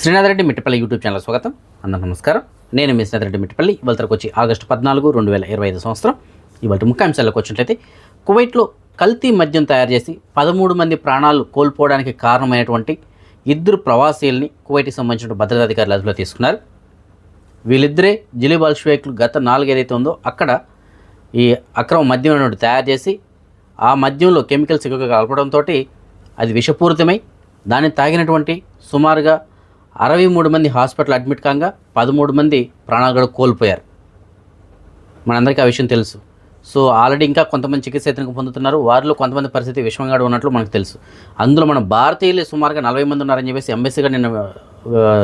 Srinath Reddy Mittapalli YouTube channel స్వాగతం. అందరూ నమస్కారం. నేను మీ శ్రీనాథ్ రెడ్డి మిట్టపల్లి. ఇవాళ వచ్చి ఆగస్టు పద్నాలుగు రెండు వేల ఇరవై ఐదు సంవత్సరం. ఇవాళ ముఖ్యాంశాలకు వచ్చినట్లయితే కువైట్లో కల్తీ మద్యం తయారు చేసి పదమూడు మంది ప్రాణాలు కోల్పోవడానికి కారణమైనటువంటి ఇద్దరు ప్రవాసీల్ని కువైట్కి సంబంధించిన భద్రతాధికారులు అదుపులో తీసుకున్నారు. వీళ్ళిద్దరే జిలిబాల్ షేక్లు గత నాలుగు ఏదైతే ఉందో అక్కడ ఈ అక్రమ మద్యం తయారు చేసి ఆ మద్యంలో కెమికల్స్ ఎక్కువగా కలపడంతో అది విషపూరితమై దాన్ని తాగినటువంటి సుమారుగా అరవై మూడు మంది హాస్పిటల్ అడ్మిట్ కాగా పదమూడు మంది ప్రాణాలు కూడా కోల్పోయారు. మనందరికీ ఆ విషయం తెలుసు. సో ఆల్రెడీ ఇంకా కొంతమంది చికిత్స ఇతనికి పొందుతున్నారు. వారిలో కొంతమంది పరిస్థితి విషమంగా ఉన్నట్లు మనకు తెలుసు. అందులో మన భారతీయులు సుమారుగా నలభై మంది ఉన్నారని చెప్పేసి ఎంబెస్సీగా నిన్న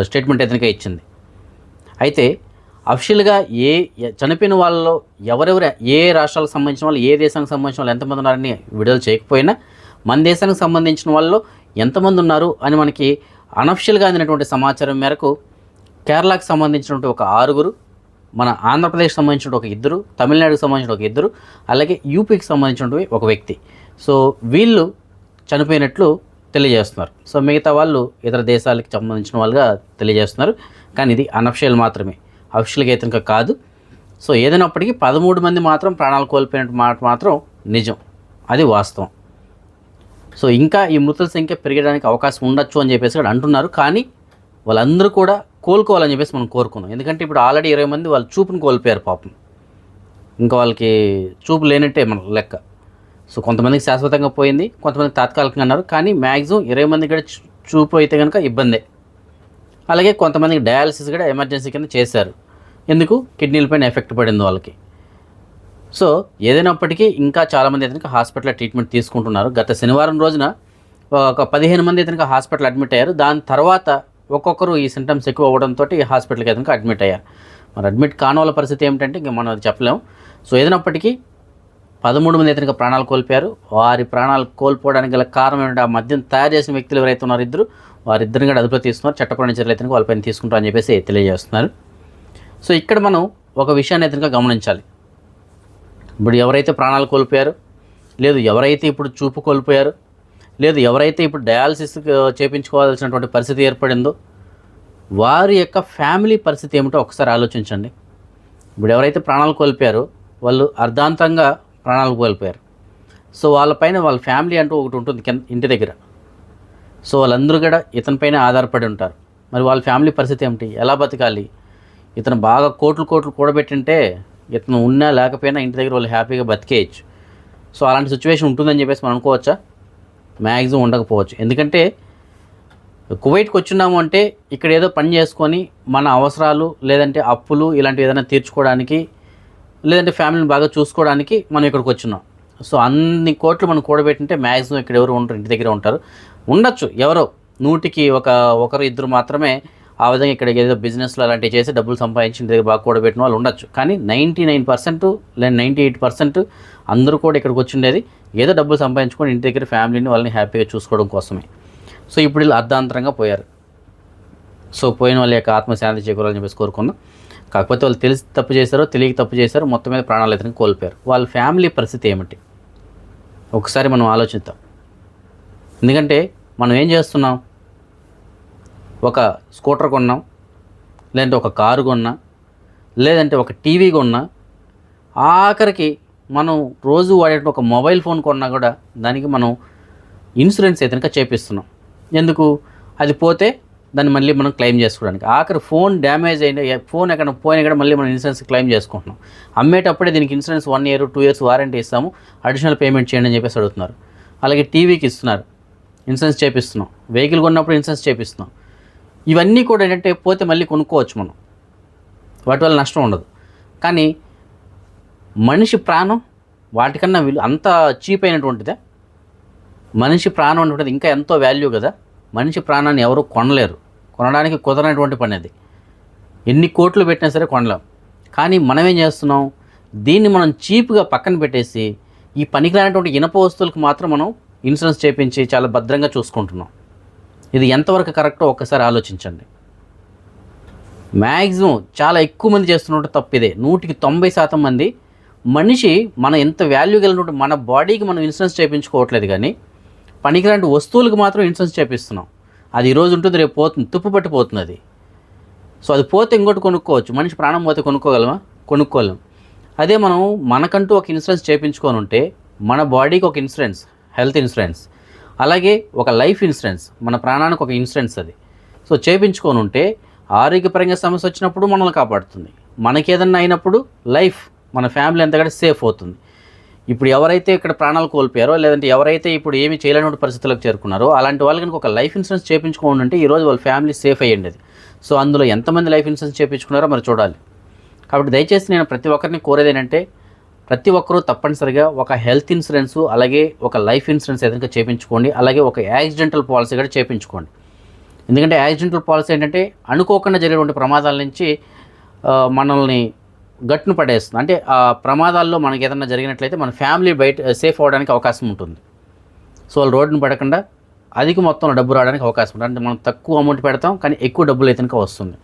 స్టేట్మెంట్ ఇతనికే ఇచ్చింది. అయితే అఫిషియల్గా ఏ చనిపోయిన వాళ్ళలో ఎవరెవరు ఏ రాష్ట్రాలకు సంబంధించిన వాళ్ళు ఏ దేశానికి సంబంధించిన వాళ్ళు ఎంతమంది ఉన్నారని విడుదల చేయకపోయినా మన దేశానికి సంబంధించిన వాళ్ళు ఎంతమంది ఉన్నారు అని మనకి అనఫిషియల్గా అందినటువంటి సమాచారం మేరకు కేరళకు సంబంధించినటువంటి ఒక ఆరుగురు మన ఆంధ్రప్రదేశ్ సంబంధించిన ఒక ఇద్దరు తమిళనాడుకి సంబంధించిన ఒక ఇద్దరు అలాగే యూపీకి సంబంధించినటువంటి ఒక వ్యక్తి. సో వీళ్ళు చనిపోయినట్లు తెలియజేస్తున్నారు. సో మిగతా వాళ్ళు ఇతర దేశాలకు సంబంధించిన వాళ్ళుగా తెలియజేస్తున్నారు. కానీ ఇది అనఫిషియల్ మాత్రమే. అఫిషియల్గా అయితే ఇంకా కాదు. సో ఏదైనప్పటికీ పదమూడు మంది మాత్రం ప్రాణాలు కోల్పోయినట్టు మాట మాత్రం నిజం. అది వాస్తవం. సో ఇంకా ఈ మృతుల సంఖ్య పెరగడానికి అవకాశం ఉండొచ్చు అని చెప్పేసి కూడా అంటున్నారు. కానీ వాళ్ళందరూ కూడా కోలుకోవాలని చెప్పేసి మనం కోరుకున్నాం ఎందుకంటే ఇప్పుడు ఆల్రెడీ ఇరవై మంది వాళ్ళు చూపును కోల్పోయారు పాపం. ఇంకా వాళ్ళకి చూపు లేనట్టే మన లెక్క. సో కొంతమందికి శాశ్వతంగా పోయింది కొంతమంది తాత్కాలికంగా అన్నారు. కానీ మ్యాక్సిమం ఇరవై మంది కూడా చూపు అయితే కనుక ఇబ్బందే. అలాగే కొంతమందికి డయాలసిస్ కూడా ఎమర్జెన్సీ కింద చేశారు. ఎందుకు? కిడ్నీలపైన ఎఫెక్ట్ పడింది వాళ్ళకి. సో ఏదైనప్పటికీ ఇంకా చాలామంది ఇతనికి హాస్పిటల్ ట్రీట్మెంట్ తీసుకుంటున్నారు. గత శనివారం రోజున ఒక పదిహేను మంది ఇతనికి హాస్పిటల్ అడ్మిట్ అయ్యారు. దాని తర్వాత ఒక్కొక్కరు ఈ సింటమ్స్ ఎక్కువ అవ్వడంతో ఈ హాస్పిటల్కి ఇతనికి అడ్మిట్ అయ్యారు. మరి అడ్మిట్ కాని వాళ్ళ పరిస్థితి ఏమిటంటే ఇంక మనం అది చెప్పలేము సో ఏదైనప్పటికీ పదమూడు మంది ఇతనికి ప్రాణాలు కోల్పోయారు. వారి ప్రాణాలు కోల్పోవడానికి గల కారణం ఏంటంటే ఆ మద్యం తయారు చేసిన వ్యక్తులు ఎవరైతే ఉన్నారు ఇద్దరు వారిద్దరిని కూడా అదుపులో తీసుకున్నారు. చట్టపరమైన చర్యలు ఇతనికి వాళ్ళపైన తీసుకుంటారని చెప్పేసి తెలియజేస్తున్నారు. సో ఇక్కడ మనం ఒక విషయాన్ని అయితే గమనించాలి. ఇప్పుడు ఎవరైతే ప్రాణాలు కోల్పోయారు? లేదు ఎవరైతే ఇప్పుడు చూపు కోల్పోయారు? లేదు ఎవరైతే ఇప్పుడు డయాలసిస్ చేపించుకోవాల్సినటువంటి పరిస్థితి ఏర్పడిందో వారి యొక్క ఫ్యామిలీ పరిస్థితి ఏమిటో ఒకసారి ఆలోచించండి. ఇప్పుడు ఎవరైతే ప్రాణాలు కోల్పోయారో వాళ్ళు అర్ధాంతంగా ప్రాణాలు కోల్పోయారు. సో వాళ్ళపైన వాళ్ళ ఫ్యామిలీ అంటూ ఒకటి ఉంటుంది కింద ఇంటి దగ్గర. సో వాళ్ళందరూ కూడా ఇతనిపైన ఆధారపడి ఉంటారు. మరి వాళ్ళ ఫ్యామిలీ పరిస్థితి ఏమిటి? ఎలా బతకాలి? ఇతను బాగా కోట్లు కోట్లు కూడబెట్టింటే ఇతను ఉన్నా లేకపోయినా ఇంటి దగ్గర వాళ్ళు హ్యాపీగా బతికేయచ్చు. సో అలాంటి సిచ్యువేషన్ ఉంటుందని చెప్పేసి మనం అనుకోవచ్చా? మ్యాక్సిమం ఉండకపోవచ్చు. ఎందుకంటే కువైట్కి వచ్చున్నాము అంటే ఇక్కడ ఏదో పని చేసుకొని మన అవసరాలు లేదంటే అప్పులు ఇలాంటివి ఏదైనా తీర్చుకోవడానికి లేదంటే ఫ్యామిలీని బాగా చూసుకోవడానికి మనం ఇక్కడికి వచ్చున్నాం. సో అన్ని కోట్లు మనం కూడబెట్టింటే మ్యాక్సిమం ఇక్కడ ఎవరు ఉంటారు ఇంటి దగ్గర ఉంటారు. ఉండొచ్చు ఎవరో. నూటికి ఒక ఒకరు ఇద్దరు మాత్రమే ఆ విధంగా ఇక్కడ ఏదో బిజినెస్లో అలాంటివి చేసి డబ్బులు సంపాదించి ఇంటి దగ్గర బాగా కూడబెట్టిన వాళ్ళు ఉండొచ్చు. కానీ నైంటీ నైన్ పర్సెంట్ లేదా నైంటీ ఎయిట్ పర్సెంట్ అందరూ కూడా ఇక్కడికి వచ్చిండేది ఏదో డబ్బులు సంపాదించుకొని ఇంటి దగ్గర ఫ్యామిలీని వాళ్ళని హ్యాపీగా చూసుకోవడం కోసమే. సో ఇప్పుడు వీళ్ళు అర్ధాంతరంగా పోయారు. సో పోయిన వాళ్ళ యొక్క ఆత్మశాంతి చేకూరాలని చెప్పేసి కోరుకుందాం. కాకపోతే వాళ్ళు తెలిసి తప్పు చేశారో తెలియక తప్పు చేశారో మొత్తం మీద ప్రాణాలు ఇతనికి కోల్పోయారు. వాళ్ళ ఫ్యామిలీ పరిస్థితి ఏమిటి? ఒకసారి మనం ఆలోచిద్దాం. ఎందుకంటే మనం ఏం చేస్తున్నాం? ఒక స్కూటర్ కొన్నాం లేదంటే ఒక కారు కొన్నా లేదంటే ఒక టీవీ కొన్నా ఆఖరికి మనం రోజు వాడేట ఒక మొబైల్ ఫోన్ కొన్నా కూడా దానికి మనం ఇన్సూరెన్స్ అయితే చేపిస్తున్నాం. ఎందుకు? అది పోతే దాన్ని మళ్ళీ మనం క్లెయిమ్ చేసుకోవడానికి. ఆఖరి ఫోన్ డ్యామేజ్ అయిన ఫోన్ ఎక్కడ పోయినా కూడా మళ్ళీ మనం ఇన్సూరెన్స్ క్లెయిమ్ చేసుకుంటున్నాం. అమ్మేటప్పుడే దీనికి insurance one year two years warranty ఇస్తాము అడిషనల్ పేమెంట్ చేయండి అని చెప్పేసి అడుగుతున్నారు. అలాగే టీవీకి ఇస్తున్నారు. ఇన్సూరెన్స్ చేపిస్తున్నాం. వెహికల్ కొన్నప్పుడు ఇన్సూరెన్స్ చేపిస్తున్నాం. ఇవన్నీ కూడా ఏంటంటే పోతే మళ్ళీ కొనుక్కోవచ్చు మనం. వాటి వల్ల నష్టం ఉండదు. కానీ మనిషి ప్రాణం వాటికన్నా విలు అంత చీప్ అయినటువంటిదే. మనిషి ప్రాణం అనేటువంటిది ఇంకా ఎంతో వాల్యూ కదా. మనిషి ప్రాణాన్ని ఎవరు కొనలేరు. కొనడానికి కుదరనటువంటి పని అది. ఎన్ని కోట్లు పెట్టినా సరే కొనలేం. కానీ మనం ఏం చేస్తున్నాం? దీన్ని మనం చీప్గా పక్కన పెట్టేసి ఈ పనికిరానటువంటి ఇనప వస్తువులకు మాత్రం మనం ఇన్సూరెన్స్ చేపించి చాలా భద్రంగా చూసుకుంటున్నాం. ఇది ఎంతవరకు కరెక్టో ఒక్కసారి ఆలోచించండి. మ్యాక్సిమం చాలా ఎక్కువ మంది చేస్తున్నట్టు తప్పు ఇదే. నూటికి తొంభై శాతం మంది మనిషి మన ఎంత వాల్యూ కలిగినట్టు మన బాడీకి మనం ఇన్సూరెన్స్ చేయించుకోవట్లేదు కానీ పనికిరాంటి వస్తువులకు మాత్రం ఇన్సూరెన్స్ చేపిస్తున్నాం. అది ఈరోజు ఉంటుంది రేపు పోతుంది తుప్పు పట్టిపోతుంది అది. సో అది పోతే ఇంకోటి కొనుక్కోవచ్చు. మనిషి ప్రాణం పోతే కొనుక్కోగలమా? కొనుక్కోలేం. అదే మనం మనకంటూ ఒక ఇన్సూరెన్స్ చేయించుకొని ఉంటే మన బాడీకి ఒక ఇన్సూరెన్స్ హెల్త్ ఇన్సూరెన్స్ అలాగే ఒక లైఫ్ ఇన్సూరెన్స్ మన ప్రాణానికి ఒక ఇన్సూరెన్స్ అది. సో చేయించుకొని ఉంటే ఆరోగ్యపరంగా సమస్య వచ్చినప్పుడు మనల్ని కాపాడుతుంది. మనకేదన్నా అయినప్పుడు లైఫ్ మన ఫ్యామిలీ అంతా సేఫ్ అవుతుంది. ఇప్పుడు ఎవరైతే ఇక్కడ ప్రాణాలు కోల్పోయారో లేదంటే ఎవరైతే ఇప్పుడు ఏమి చేయలేని పరిస్థితులకు చేరుకున్నారో అలాంటి వాళ్ళు కనుక ఒక లైఫ్ ఇన్సూరెన్స్ చేయించుకోండి అంటే ఈరోజు వాళ్ళ ఫ్యామిలీ సేఫ్ అయ్యండి అది. సో అందులో ఎంతమంది లైఫ్ ఇన్సూరెన్స్ చేయించుకున్నారో మరి చూడాలి. కాబట్టి దయచేసి నేను ప్రతి ఒక్కరిని కోరేది ఏంటంటే ప్రతి ఒక్కరూ తప్పనిసరిగా ఒక హెల్త్ ఇన్సూరెన్స్ అలాగే ఒక లైఫ్ ఇన్సూరెన్స్ ఏదైనా చేయించుకోండి అలాగే ఒక యాక్సిడెంటల్ పాలసీ కూడా చేయించుకోండి ఎందుకంటే యాక్సిడెంటల్ పాలసీ ఏంటంటే అనుకోకుండా జరిగేటువంటి ప్రమాదాల నుంచి మనల్ని గట్టును పడేస్తుంది. అంటే ఆ ప్రమాదాల్లో మనకి ఏదైనా జరిగినట్లయితే మన ఫ్యామిలీ బయట సేఫ్ అవ్వడానికి అవకాశం ఉంటుంది. సో వాళ్ళు రోడ్డును పడకుండా అధిక మొత్తంలో డబ్బు రావడానికి అవకాశం ఉంటుంది. అంటే మనం తక్కువ అమౌంట్ పెడతాం కానీ ఎక్కువ డబ్బులు అయితే వస్తుంది.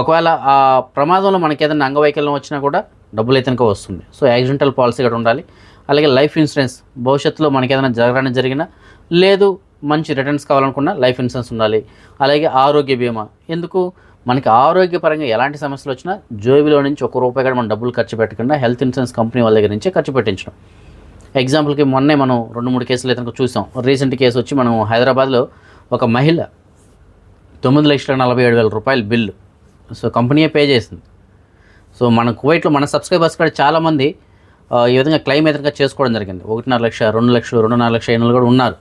ఒకవేళ ఆ ప్రమాదంలో మనకి ఏదైనా అంగవైకల్యం వచ్చినా కూడా డబ్బులు అయితే కనుక వస్తుంది. సో యాక్సిడెంటల్ పాలసీ కూడా ఉండాలి. అలాగే లైఫ్ ఇన్సూరెన్స్ భవిష్యత్తులో మనకి ఏదైనా జరగడానికి జరిగినా లేదు మంచి రిటర్న్స్ కావాలనుకున్నా లైఫ్ ఇన్సూరెన్స్ ఉండాలి. అలాగే ఆరోగ్య బీమా. ఎందుకు? మనకి ఆరోగ్యపరంగా ఎలాంటి సమస్యలు వచ్చినా జోబిలో నుంచి ఒక రూపాయి కూడా మనం డబ్బులు ఖర్చు పెట్టకుండా హెల్త్ ఇన్సూరెన్స్ కంపెనీ వాళ్ళ దగ్గర నుంచే ఖర్చు పెట్టించడం. ఎగ్జాంపుల్కి మొన్నే మనం రెండు మూడు కేసులు అయితే చూసాం. రీసెంట్ కేసు వచ్చి మనం హైదరాబాద్లో ఒక మహిళ తొమ్మిది లక్షల నలభై ఏడు వేల రూపాయల బిల్లు. సో కంపెనీయే పే చేసింది. సో మన కువైట్లో మన సబ్స్క్రైబర్స్ కూడా చాలామంది ఈ విధంగా క్లెయిమ్ ఎదురుగా చేసుకోవడం జరిగింది. ఒకటిన్నర లక్ష రెండు లక్షలు రెండున్నర లక్ష ఐదు కూడా ఉన్నారు.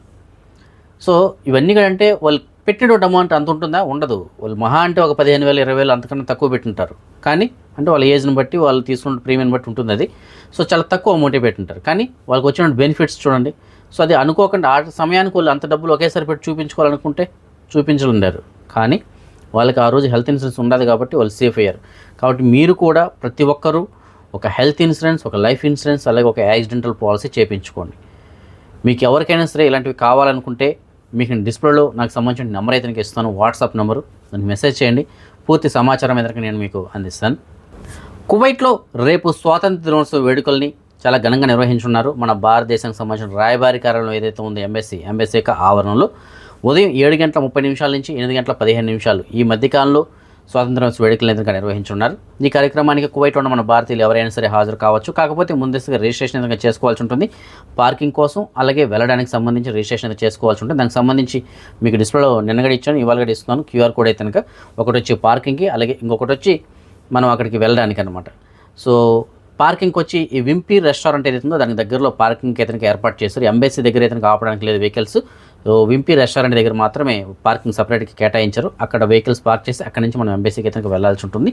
సో ఇవన్నీ కూడా అంటే వాళ్ళు పెట్టిన అమౌంట్ అంత ఉంటుందా? ఉండదు. వాళ్ళు మహా అంటే ఒక పదిహేను వేలు ఇరవై వేలు అంతకన్నా తక్కువ పెట్టుంటారు. కానీ అంటే వాళ్ళ ఏజ్ని బట్టి వాళ్ళు తీసుకున్న ప్రీమియం బట్టి ఉంటుంది అది. సో చాలా తక్కువ అమౌంటే పెట్టుంటారు. కానీ వాళ్ళకి వచ్చిన బెనిఫిట్స్ చూడండి. సో అది అనుకోకుండా ఆ సమయానికి వాళ్ళు అంత డబ్బులు ఒకేసారి పెట్టి చూపించుకోవాలనుకుంటే చూపించలేరు. కానీ వాళ్ళకి ఆ రోజు హెల్త్ ఇన్సూరెన్స్ ఉండదు కాబట్టి వాళ్ళు సేఫ్ అయ్యారు. కాబట్టి మీరు కూడా ప్రతి ఒక్కరూ ఒక హెల్త్ ఇన్సూరెన్స్ ఒక లైఫ్ ఇన్సూరెన్స్ అలాగే ఒక యాక్సిడెంటల్ పాలసీ చేయించుకోండి మీకు ఎవరికైనా సరే ఇలాంటివి కావాలనుకుంటే మీకు నేను డిస్ప్లేలో నాకు సంబంధించిన నెంబర్ అయితే ఇస్తాను. వాట్సాప్ నెంబరు దానికి మెసేజ్ చేయండి. పూర్తి సమాచారం ఎదురుగా నేను మీకు అందిస్తాను. కువైట్లో రేపు స్వాతంత్ర దినోత్సవ వేడుకల్ని చాలా ఘనంగా నిర్వహించున్నారు మన భారతదేశానికి సంబంధించిన రాయబారి కార్యాలయం ఏదైతే ఉందో ఎంబెస్సీ ఎంబెస్సీ యొక్క ఆవరణలో ఉదయం ఏడు గంటల ముప్పై నిమిషాల నుంచి ఎనిమిది గంటల పదిహేను నిమిషాలు. ఈ మధ్యకాలంలో స్వాతంత్ర వేడుకలు ఎదురుగా నిర్వహించున్నారు? ఈ కార్యక్రమానికి కువైట్ ఉన్న మన భారతీయులు ఎవరైనా సరే హాజరు కావచ్చు. కాకపోతే ముందస్తుగా రిజిస్ట్రేషన్ ఎందుకు చేసుకోవాల్సి ఉంటుంది? పార్కింగ్ కోసం అలాగే వెళ్ళడానికి సంబంధించి రిజిస్ట్రేషన్ అయితే చేసుకోవాల్సి ఉంటుంది? దానికి సంబంధించి మీకు డిస్ప్లేలో నిన్నగడి ఇచ్చాను ఇవాళ కూడా ఇస్తున్నాను. క్యూఆర్ కోడ్ అయితే కనుక ఒకటి వచ్చి పార్కింగ్కి అలాగే ఇంకొకటి వచ్చి మనం అక్కడికి వెళ్ళడానికి అనమాట సో పార్కింగ్కి వచ్చి ఈ వింపీ రెస్టారెంట్ ఏదైతే ఉందో దానికి దగ్గరలో పార్కింగ్ అయితే ఏర్పాటు చేస్తారు ఎంబెస్సీ దగ్గర అయితే ఆపడానికి లేదు వెహికల్స్. వింపీ రెస్టారెంట్ దగ్గర మాత్రమే పార్కింగ్ సపరేట్గా కేటాయించారు. అక్కడ వెహికల్స్ పార్క్ చేసి అక్కడ నుంచి మనం ఎంబైసీకి అయితే వెళ్ళాల్సి ఉంటుంది.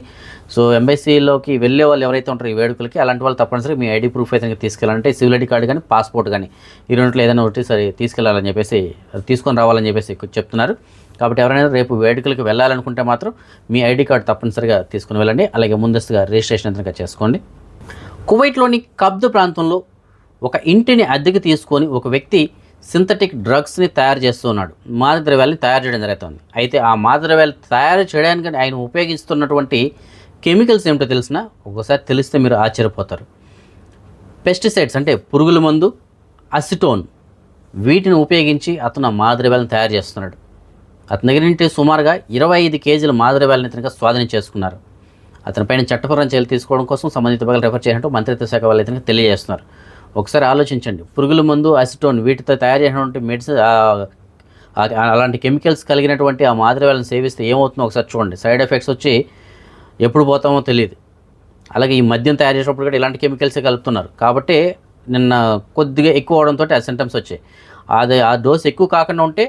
సో ఎంబైసీలోకి వెళ్ళే వాళ్ళు ఎవరైతే ఉంటారో ఈ వేడుకలకి అలాంటి వాళ్ళు తప్పనిసరి మీ ఐడి ప్రూఫ్ అయితే తీసుకెళ్ళాలంటే సివిల్ ఐడి కార్డు కానీ పాస్పోర్ట్ కానీ ఈ రెండులో ఏదైనా ఒకటి సరే తీసుకెళ్ళాలని చెప్పేసి అది తీసుకొని రావాలని చెప్పేసి చెప్తున్నారు. కాబట్టి ఎవరైనా రేపు వేడుకలకు వెళ్ళాలనుకుంటే మాత్రం మీ ఐడి కార్డు తప్పనిసరిగా తీసుకుని వెళ్ళండి. అలాగే ముందస్తుగా రిజిస్ట్రేషన్ అయితే చేసుకోండి. కువైట్లోని కబ్దు ప్రాంతంలో ఒక ఇంటిని అద్దెకి తీసుకొని ఒక వ్యక్తి సింథటిక్ డ్రగ్స్ని తయారు చేస్తున్నాడు. మాదక ద్రవ్యాలని తయారు చేయడం జరుగుతుంది. అయితే ఆ మాదక ద్రవ్యాలు తయారు చేయడానికి ఆయన ఉపయోగిస్తున్నటువంటి కెమికల్స్ ఏమిటో తెలిసిన ఒకసారి తెలిస్తే మీరు ఆశ్చర్యపోతారు. పెస్టిసైడ్స్ అంటే పురుగుల మందు అసిటోన్. వీటిని ఉపయోగించి అతను ఆ మాదద్రవ్యాలను తయారు చేస్తున్నాడు. అతని దగ్గర నుండి సుమారుగా ఇరవై ఐదు కేజీల మాదద్రవ్యాలను ఇతనిగా స్వాధీనం చేసుకున్నారు. అతని పైన చర్యలు తీసుకోవడం కోసం సంబంధిత భాగాలు రెఫర్ చేసినట్టు మంత్రిత్వ శాఖ వాళ్ళు ఇతనికి తెలియజేస్తున్నారు. ఒకసారి ఆలోచించండి. పురుగుల మందు అసిటోన్ వీటితో తయారు చేసినటువంటి మెడిసిన్ అలాంటి కెమికల్స్ కలిగినటువంటి ఆ మాదద్రవ్యాలను సేవిస్తే ఏమవుతుందో ఒకసారి చూడండి. సైడ్ ఎఫెక్ట్స్ వచ్చి ఎప్పుడు పోతామో తెలియదు అలాగే ఈ మద్యం తయారు చేసినప్పుడు కూడా ఇలాంటి కెమికల్సే కలుపుతున్నారు. కాబట్టి నిన్న కొద్దిగా ఎక్కువ అవడంతో ఆ సింటమ్స్ వచ్చాయి. అది ఆ డోస్ ఎక్కువ కాకుండా ఉంటే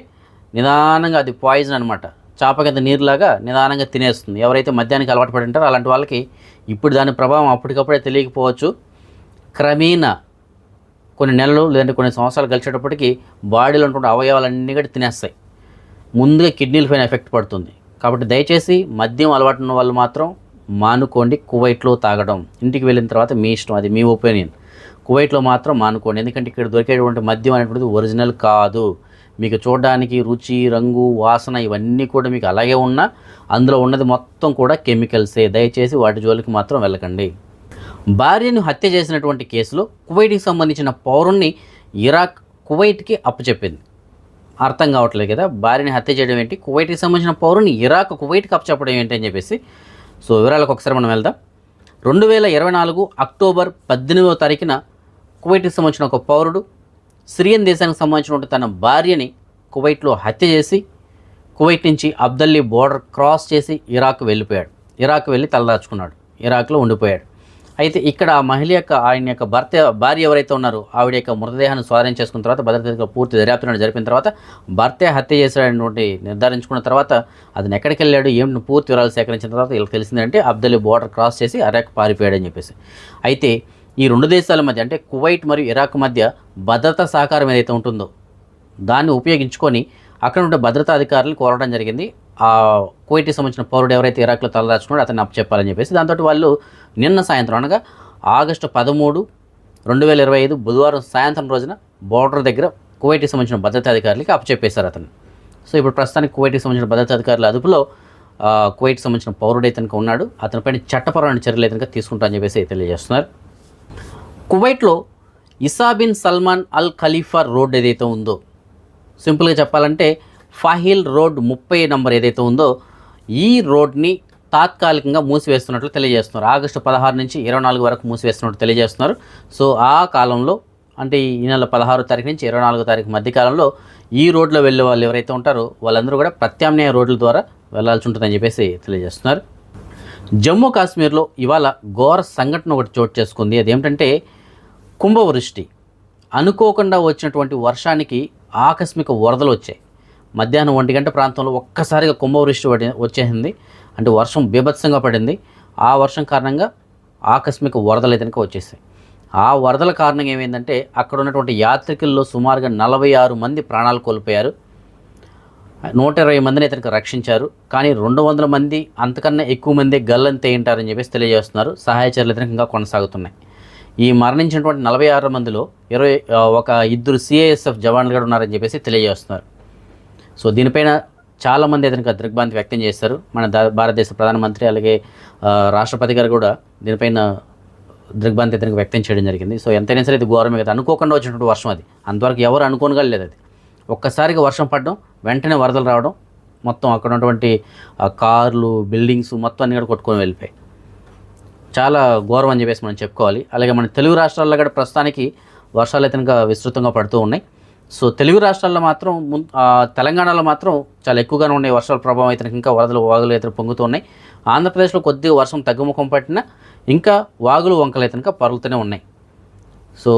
నిదానంగా అది పాయిజన్ అనమాట చాప కింద నీరులాగా నిదానంగా తినేస్తుంది. ఎవరైతే మద్యానికి అలవాటు పడి ఉంటారో అలాంటి వాళ్ళకి ఇప్పుడు దాని ప్రభావం అప్పటికప్పుడే తెలియకపోవచ్చు. క్రమేణా కొన్ని నెలలు లేదంటే కొన్ని సంవత్సరాలు కలిసేటప్పటికి బాడీలో ఉన్నటువంటి అవయవాలన్నీ కూడా తినేస్తాయి. ముందుగా కిడ్నీల పైన ఎఫెక్ట్ పడుతుంది. కాబట్టి దయచేసి మద్యం అలవాటు ఉన్న వాళ్ళు మాత్రం మానుకోండి కువైట్లో తాగడం. ఇంటికి వెళ్ళిన తర్వాత మీ ఇష్టం అది మీ ఒపీనియన్. కువైట్లో మాత్రం మానుకోండి. ఎందుకంటే ఇక్కడ దొరికేటువంటి మద్యం అనేటువంటిది ఒరిజినల్ కాదు. మీకు చూడడానికి రుచి రంగు వాసన ఇవన్నీ కూడా మీకు అలాగే ఉన్నా అందులో ఉన్నది మొత్తం కూడా కెమికల్సే. దయచేసి వాటి జోలికి మాత్రం వెళ్ళకండి. భార్యను హత్య చేసినటువంటి కేసులో కువైట్కి సంబంధించిన పౌరుణ్ణి ఇరాక్ కువైట్కి అప్పచెప్పింది. అర్థం కావట్లేదు కదా? భార్యని హత్య చేయడం ఏంటి? కువైట్కి సంబంధించిన పౌరుని ఇరాక్ కువైట్కి అప్పచెప్పడం ఏంటి అని చెప్పేసి. సో వివరాలకు ఒకసారి మనం వెళ్దాం. రెండు వేల ఇరవై నాలుగు అక్టోబర్ పద్దెనిమిదవ తారీఖున కువైట్కి సంబంధించిన ఒక పౌరుడు సిరియన్ దేశానికి సంబంధించినటువంటి తన భార్యని కువైట్లో హత్య చేసి కువైట్ నుంచి అబ్దల్లీ బోర్డర్ క్రాస్ చేసి ఇరాక్ వెళ్ళిపోయాడు. ఇరాక్ వెళ్ళి తలదాచుకున్నాడు. ఇరాక్లో ఉండిపోయాడు. అయితే ఇక్కడ ఆ మహిళ యొక్క ఆయన యొక్క భర్త భార్య ఎవరైతే ఉన్నారో ఆవిడ యొక్క మృతదేహాన్ని స్వాధీనం చేసుకున్న తర్వాత భద్రత పూర్తి దర్యాప్తు జరిపిన తర్వాత భర్తే హత్య చేశాడటువంటి నిర్ధారించుకున్న తర్వాత అతను ఎక్కడికి వెళ్ళాడు ఏం పూర్తి వివరాలు సేకరించిన తర్వాత వీళ్ళకి తెలిసిందంటే అబ్దల్లీ బోర్డర్ క్రాస్ చేసి అరాక్ పారిపోయాడని చెప్పేసి. అయితే ఈ రెండు దేశాల మధ్య అంటే కువైట్ మరియు ఇరాక్ మధ్య భద్రతా సహకారం ఏదైతే ఉంటుందో దాన్ని ఉపయోగించుకొని అక్కడ ఉండే భద్రతా అధికారులు కోరడం జరిగింది. ఆ కువైట్కి సంబంధించిన పౌరుడు ఎవరైతే ఇరాక్లో తలదాచుకున్నాడో అతన్ని అప్పచెప్పాలని చెప్పేసి దాంతో వాళ్ళు నిన్న సాయంత్రం అనగా ఆగస్టు పదమూడు రెండు వేల ఇరవై ఐదు బుధవారం సాయంత్రం రోజున బోర్డర్ దగ్గర కువైట్కి సంబంధించిన భద్రతా అధికారులకి అప్పచెప్పేశారు అతను. సో ఇప్పుడు ప్రస్తుతానికి కువైట్కి సంబంధించిన భద్రతా అధికారుల అదుపులో కువైట్కి సంబంధించిన పౌరుడు అయితే ఉన్నాడు. అతనిపైన చట్టపరమైన చర్యలు అయితే కనుక చెప్పేసి తెలియజేస్తున్నారు. కువైట్లో ఇసాబిన్ సల్మాన్ అల్ ఖలీఫా రోడ్ ఏదైతే ఉందో సింపుల్గా చెప్పాలంటే ఫాహిల్ రోడ్ ముప్పై నంబర్ ఏదైతే ఉందో ఈ రోడ్ని తాత్కాలికంగా మూసివేస్తున్నట్లు తెలియజేస్తున్నారు. ఆగస్టు పదహారు నుంచి ఇరవై నాలుగు వరకు మూసివేస్తున్నట్టు తెలియజేస్తున్నారు. సో ఆ కాలంలో అంటే ఈ నెల పదహారు తారీఖు నుంచి ఇరవై నాలుగో తారీఖు మధ్యకాలంలో ఈ రోడ్లో వెళ్ళే వాళ్ళు ఎవరైతే ఉంటారో వాళ్ళందరూ కూడా ప్రత్యామ్నాయ రోడ్ల ద్వారా వెళ్ళాల్సి ఉంటుందని చెప్పేసి తెలియజేస్తున్నారు. జమ్మూ కాశ్మీర్లో ఇవాళ ఘోర సంఘటన ఒకటి చోటు చేసుకుంది. అదేమిటంటే కుంభవృష్టి. అనుకోకుండా వచ్చినటువంటి వర్షానికి ఆకస్మిక వరదలు వచ్చాయి. మధ్యాహ్నం ఒంటి గంట ప్రాంతంలో ఒక్కసారిగా కుంభవృష్టి పడి- వచ్చేసింది. అంటే వర్షం బీభత్సంగా పడింది. ఆ వర్షం కారణంగా ఆకస్మిక వరదలు అయితే వచ్చేసాయి. ఆ వరదల కారణంగా ఏమైందంటే అక్కడ ఉన్నటువంటి యాత్రికుల్లో సుమారుగా నలభై ఆరు మంది ప్రాణాలు కోల్పోయారు. నూట ఇరవై మందిని ఇతనికి రక్షించారు. కానీ రెండు వందల మంది అంతకన్నా ఎక్కువ మంది గల్లని తేయింటారని చెప్పేసి తెలియజేస్తున్నారు. సహాయ చర్యలు ఇతనికి ఇంకా కొనసాగుతున్నాయి. ఈ మరణించినటువంటి నలభై ఆరు మందిలో ఇరవై ఒక ఇద్దరు సిఐఎస్ఎఫ్ జవాన్లు కూడా ఉన్నారని చెప్పేసి తెలియజేస్తున్నారు. సో దీనిపైన చాలామంది అతనికి దిగ్భ్రాంతి వ్యక్తం చేశారు మన భారతదేశ ప్రధానమంత్రి అలాగే రాష్ట్రపతి గారు కూడా దీనిపైన దిగ్భ్రాంతి అతనికి వ్యక్తం చేయడం జరిగింది. సో ఎంతైనా సరే ఇది ఘోరమే కదా. అనుకోకుండా వచ్చినటువంటి వర్షం అది. అంతవరకు ఎవరు అనుకోనగా లేదు అది. ఒక్కసారిగా వర్షం పడడం వెంటనే వరదలు రావడం మొత్తం అక్కడ ఉన్నటువంటి కార్లు బిల్డింగ్స్ మొత్తం అన్ని కూడా కొట్టుకొని వెళ్ళిపోయాయి. చాలా ఘోరం అని చెప్పేసి మనం చెప్పుకోవాలి. అలాగే మన తెలుగు రాష్ట్రాల్లో కూడా ప్రస్తుతానికి వర్షాలు అయితే విస్తృతంగా పడుతూ ఉన్నాయి. సో తెలుగు రాష్ట్రాల్లో మాత్రం ము తెలంగాణలో మాత్రం చాలా ఎక్కువగానే ఉన్నాయి. వర్షాల ప్రభావం అయితే ఇంకా వరదలు వాగులు అయితే పొంగుతున్నాయి. ఆంధ్రప్రదేశ్లో కొద్దిగా వర్షం తగ్గుముఖం పట్టినా ఇంకా వాగులు వంకలు అయితే ఇంకా పరుగుతూనే ఉన్నాయి. సో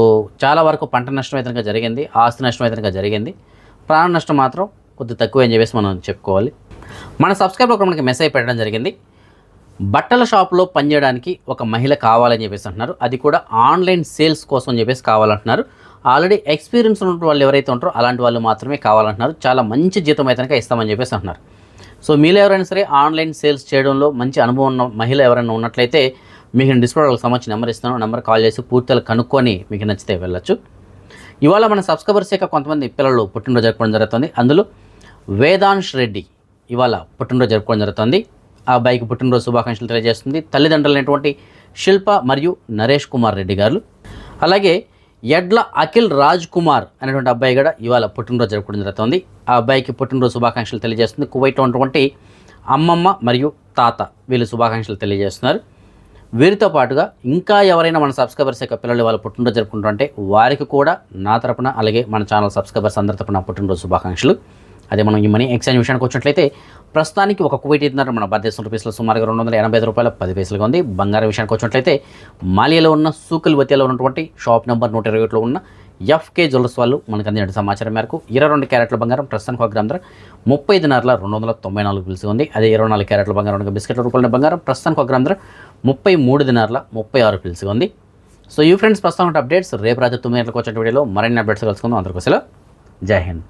చాలా వరకు పంట నష్టం అయితే కనుక జరిగింది. ఆస్తి నష్టం అయితే కనుక జరిగింది. ప్రాణ నష్టం మాత్రం కొద్ది తక్కువ అని చెప్పేసి మనం చెప్పుకోవాలి. మన సబ్స్క్రైబర్ ఒక మనకి మెసేజ్ పెట్టడం జరిగింది. బట్టల షాప్లో పనిచేయడానికి ఒక మహిళ కావాలని చెప్పేసి అంటున్నారు. అది కూడా ఆన్లైన్ సేల్స్ కోసం అని చెప్పేసి కావాలంటున్నారు. ఆల్రెడీ ఎక్స్పీరియన్స్ ఉన్న వాళ్ళు ఎవరైతే ఉంటారో అలాంటి వాళ్ళు మాత్రమే కావాలంటున్నారు. చాలా మంచి జీతం అయితే కనుక ఇస్తామని చెప్పేసి అంటున్నారు. సో మీలో ఎవరైనా సరే ఆన్లైన్ సేల్స్ చేయడంలో మంచి అనుభవం ఉన్న మహిళ ఎవరైనా ఉన్నట్లయితే మీకు నేను డిస్ప్లే వాళ్ళకి సంబంధించి నెంబర్ ఇస్తాను. నెంబర్ కాల్ చేసి పూర్తిగా కనుక్కొని మీకు నచ్చితే వెళ్ళొచ్చు. ఇవాళ మన సబ్స్క్రైబర్స్ యొక్క కొంతమంది పిల్లలు పుట్టినరోజు జరుపుకోవడం జరుగుతుంది. అందులో వేదాంశ్ రెడ్డి ఇవాళ పుట్టినరోజు జరుపుకోవడం జరుగుతుంది. ఆ అబ్బాయికి పుట్టినరోజు శుభాకాంక్షలు తెలియజేస్తుంది. తల్లిదండ్రులైనటువంటి శిల్ప మరియు నరేష్ కుమార్ రెడ్డి గారు. అలాగే ఎడ్ల అఖిల్ రాజ్ కుమార్ అనేటువంటి అబ్బాయి కూడా ఇవాళ పుట్టినరోజు జరుపుకోవడం జరుగుతుంది. ఆ అబ్బాయికి పుట్టినరోజు శుభాకాంక్షలు తెలియజేస్తుంది. కువైట్లో ఉన్నటువంటి అమ్మమ్మ మరియు తాత వీళ్ళు శుభాకాంక్షలు తెలియజేస్తున్నారు. వీరితో పాటుగా ఇంకా ఎవరైనా మన సబ్స్క్రైబర్స్ యొక్క పిల్లలు వాళ్ళ పుట్టినరోజు జరుపుకుంటారంటే వారికి కూడా నా తరపున అలాగే మన ఛానల్ సబ్స్క్రైబర్స్ అందరి తరపున పుట్టినరోజు శుభాకాంక్షలు. అదే మనం ఈ మనీ ఎక్స్చేంజ్ విషయానికి వచ్చినట్లయితే ప్రస్తుతానికి ఒక కువైట్ ఇద్దరు మన భారతదేశం రూపీస్లో సుమారుగా రెండు వందల ఎనభై ఐదు రూపాయల పది పైసలుగా ఉంది. బంగారం విషయానికి వచ్చినట్లయితే మాలియాలో ఉన్న సూకల్ వతియాలో ఉన్నటువంటి షాప్ నెంబర్ నూట ఇరవై ఒకటిలో ఉన్న ఎఫ్కే జ్యువెల్స్ వాళ్ళు మనకు అందిన సమాచారం మేరకు ఇరవై రెండు క్యారెట్ల బంగారం ప్రస్తుతానికి ఒక గ్రామ ధర ముప్పై ఐదు రెండు వందల తొంభై నాలుగు పిలుసు ఉంది. అదే ఇరవై నాలుగు క్యారెట్ల బంగారం అనగా బిస్కెట్ల రూపాయల బంగారం ప్రస్తుతానికి ఒక గ్రామ ధర ముప్పై మూడు దినారుల ముప్పై ఆరు పిలుసు ఉంది. సో ఈ ఫ్రెండ్స్ ప్రస్తుతం అప్డేట్స్ రేపు రాత్రి తొమ్మిది గంటలకు వచ్చిన వీడియోలో మరిన్ని అప్డేట్స్ కలుసుకుందాం. అందరికోసం జై హింద్.